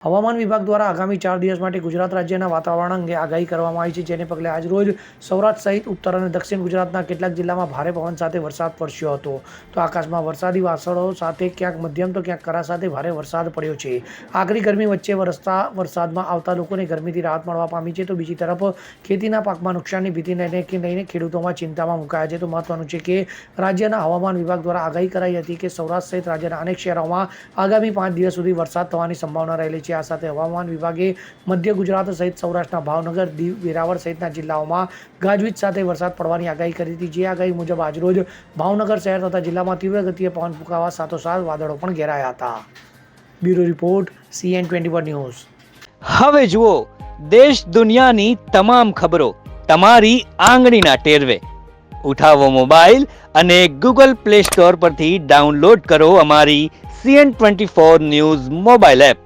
હવામાન વિભાગ દ્વારા આગામી ચાર દિવસ માટે ગુજરાત રાજ્યના વાતાવરણ અંગે આગાહી કરવામાં આવી છે, જેને પગલે આજરોજ સૌરાષ્ટ્ર સહિત ઉત્તર અને દક્ષિણ ગુજરાતના કેટલાક જિલ્લામાં ભારે પવન સાથે વરસાદ વરસ્યો હતો. તો આકાશમાં વરસાદી વાસળો સાથે ક્યાંક મધ્યમ તો ક્યાંક કરા સાથે ભારે વરસાદ પડ્યો છે. આકરી ગરમી વચ્ચે વરસતા વરસાદમાં આવતા લોકોને ગરમીથી રાહત મળવા પામી છે. તો બીજી તરફ ખેતીના પાકમાં નુકસાનની ભીતિને લઈને ખેડૂતોમાં ચિંતામાં મુકાયા છે. તો મહત્વનું છે કે રાજ્યના હવામાન વિભાગ દ્વારા આગાહી કરાઈ હતી કે સૌરાષ્ટ્ર સહિત રાજ્યના અનેક શહેરોમાં આગામી પાંચ દિવસ સુધી વરસાદ થવાની સંભાવના રહેલી છે. આ સાથે હવામાન વિભાગે મધ્ય ગુજરાત સહિત સૌરાષ્ટ્રના ભાવનગર, દીવ, વેરાવળ સહિતના જિલ્લાઓમાં ગાજવીજ સાથે વરસાદ પડવાની આગાહી કરી હતી. જે આગાહી મુજબ આજરોજ ભાવનગર શહેર તથા જિલ્લામાં તીવ્ર ગતિએ પવન ફૂંકાવા સાથોસાથ વાદળો પણ ઘેરાયા હતા. Bureau report, CN twenty one news. હવે જુઓ, દેશ દુનિયાની તમામ ખબરો તમારી આંગળીના ટેરવે. ઉઠાવો મોબાઈલ અને ગૂગલ પ્લે સ્ટોર પરથી ડાઉનલોડ કરો અમારી CN twenty four news mobile app.